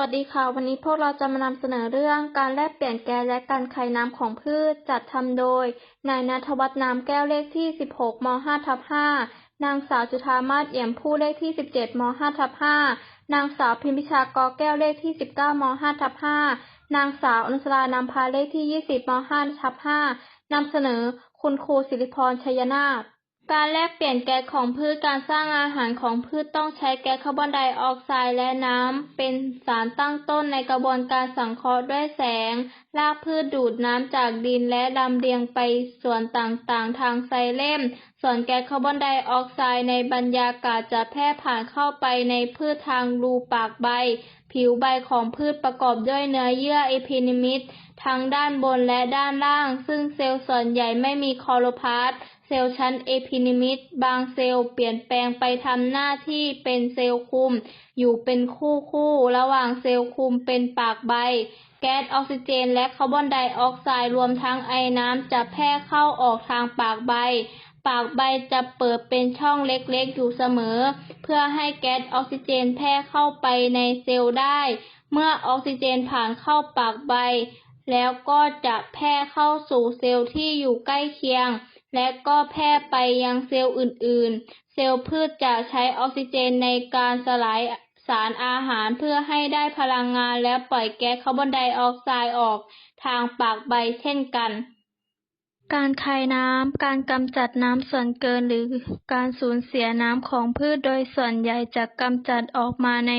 วัสดีค่ะ วันนี้พวกเราจะมานำเสนอเรื่องการแลกเปลี่ยนแก๊สและการคายน้ำของพืช จัดทำโดย นายณัฐวัฒน์น้ำแก้วเลขที่ 16ม5ทับ5นางสาวจุฑามาศเอี่ยมผู้เลขที่ 17ม5ทับ5นางสาวพิมพิชากอแก้วเลขที่ 19ม5ทับ5นางสาวอนุสรานำพาเลขที่ 20ม5ทับ5นำเสนอคุณครูสิริพรชัยนาถ การแลกเปลี่ยนแก๊สของพืชการสร้างอาหารของพืชต้องใช้แก๊สคาร์บอนไดออกไซด์และน้ำ เป็นสารตั้งต้นในกระบวนการสังเคราะห์ด้วยแสง รากพืชดูดน้ำจากดินและลำเลียงไปส่วนต่างๆ ทางไซเลม ส่วนแก๊สคาร์บอนไดออกไซด์ในบรรยากาศจะแพร่ผ่านเข้าไปในพืชทางรูปากใบ ผิวใบของพืชประกอบด้วยเนื้อเยื่อเอพินิมิด ทั้งด้านบนและด้านล่าง ซึ่งเซลล์ส่วนใหญ่ไม่มีคลอโรพลาสต์เซลล์ชั้นเอพินิมิดบางเซลล์เปลี่ยนแปลงไปทำหน้าที่เป็นเซลล์คุม อยู่เป็นคู่คู่ ระหว่างเซลล์คุมเป็นปากใบ แก๊สออกซิเจนและคาร์บอนไดออกไซด์รวมทั้งไอน้ำจะแพร่เข้าออกทางปากใบ ปากใบจะเปิดเป็นช่องเล็กๆอยู่เสมอ เพื่อให้แก๊สออกซิเจนแพร่เข้าไปในเซลล์ได้ เมื่อออกซิเจนผ่านเข้าปากใบ แล้วก็จะแพร่เข้าสู่เซลล์ที่อยู่ใกล้เคียง และก็แพร่ไปยังเซลล์อื่นๆ เซลล์พืชจะใช้ออกซิเจนในการสลายสารอาหารเพื่อให้ได้พลังงานและปล่อยแก๊สคาร์บอนไดออกไซด์ออกทางปากใบเช่นกัน การคายน้ำ การกำจัดน้ำส่วนเกิน หรือการสูญเสียน้ำของพืช โดยส่วนใหญ่จะกำจัดออกมาใน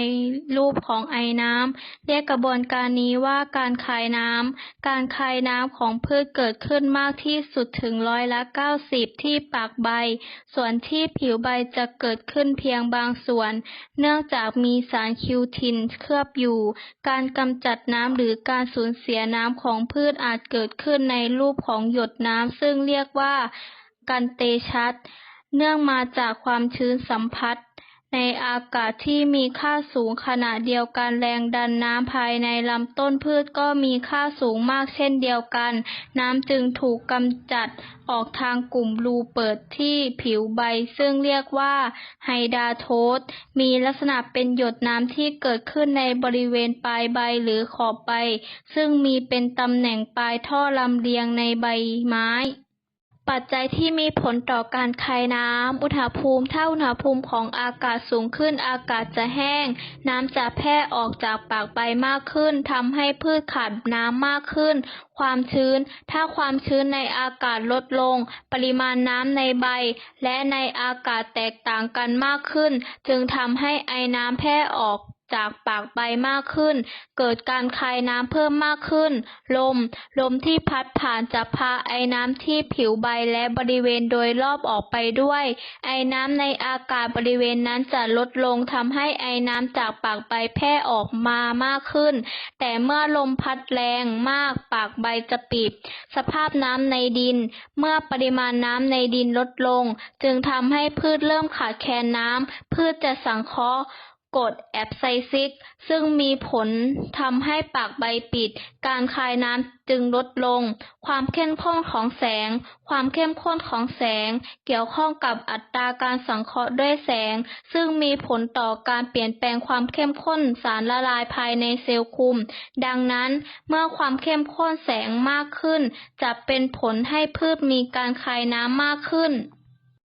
รูปของไอน้ำ เรียกกระบวนการนี้ว่าการคายน้ำ การคายน้ำของพืชเกิดขึ้นมากที่สุดถึงร้อยละ 90 ที่ปากใบ ส่วนที่ผิวใบจะเกิดขึ้นเพียงบางส่วน เนื่องจากมีสารคิวทินเคลือบอยู่ การกำจัดน้ำหรือการสูญเสียน้ำของพืชอาจเกิดขึ้นในรูปของหยดน้ำซึ่งเรียกว่ากันเตชัส เนื่องมาจากความชื้นสัมผัส ในอากาศที่มีค่าสูงขณะเดียวกันแรงดันน้ำภายในลำต้นพืชก็มีค่าสูงมากเช่นเดียวกัน น้ำจึงถูกกำจัดออกทางกลุ่มรูเปิดที่ผิวใบ ซึ่งเรียกว่าไฮดราโทสมีลักษณะเป็นหยดน้ำที่เกิดขึ้นในบริเวณปลายใบหรือขอบใบ ซึ่งมีเป็นตำแหน่งปลายท่อลำเลียงในใบไม้ ปัจจัยที่มีผลต่อการคายน้ำ อุณหภูมิ ถ้าอุณหภูมิของอากาศสูงขึ้น อากาศจะแห้ง น้ำจะแพร่ออกจากปากใบมากขึ้น ทำให้พืชขาดน้ำมากขึ้น ความชื้น ถ้าความชื้นในอากาศลดลง ปริมาณน้ำในใบ และในอากาศแตกต่างกันมากขึ้น จึงทำให้ไอน้ำแพร่ออก จากปากใบมากขึ้น เกิดการคายน้ำเพิ่มมากขึ้น ลม ลมที่พัดผ่านจะพาไอน้ำที่ผิวใบและบริเวณโดยรอบออกไปด้วย ไอน้ำในอากาศบริเวณนั้นจะลดลงทำให้ไอน้ำจากปากใบแพร่ออกมามากขึ้น แต่เมื่อลมพัดแรงมากปากใบจะปิด สภาพน้ำในดิน เมื่อปริมาณน้ำในดินลดลง จึงทำให้พืชเริ่มขาดแคลนน้ำพืชจะสังเคราะห์ กรดแอบไซซิก ซึ่งมีผลทำให้ปากใบปิด การคายน้ำจึงลดลง ความเข้มข้นของแสง ความเข้มข้นของแสง เกี่ยวข้องกับอัตราการสังเคราะห์ด้วยแสง ซึ่งมีผลต่อการเปลี่ยนแปลงความเข้มข้นสารละลายภายในเซลล์คุม ดังนั้นเมื่อความเข้มข้นแสงมากขึ้น จะเป็นผลให้พืชมีการคายน้ำมากขึ้น